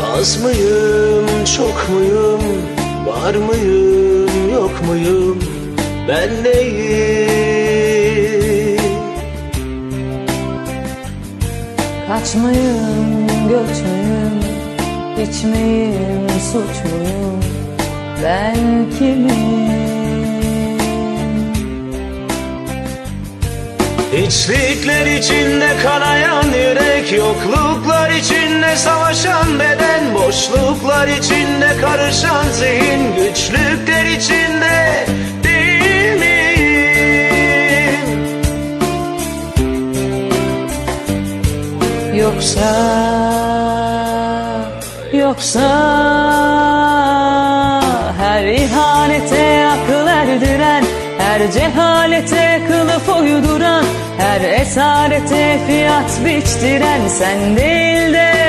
Az mıyım, çok muyum, var mıyım, yok muyum, ben neyim? Kaçmayım, göçmeyim, hiç miyim, suç muyum, ben kimim? Hiçlikler içinde kanayan yürek Yokluklar içinde savaşan beden Boşluklar içinde karışan zihin Güçlükler içinde değil miyim? Yoksa, yoksa her ihanete akıl erdiren Her cehalete kılıf uyduran Her esarete fiyat biçtiren Sen değil de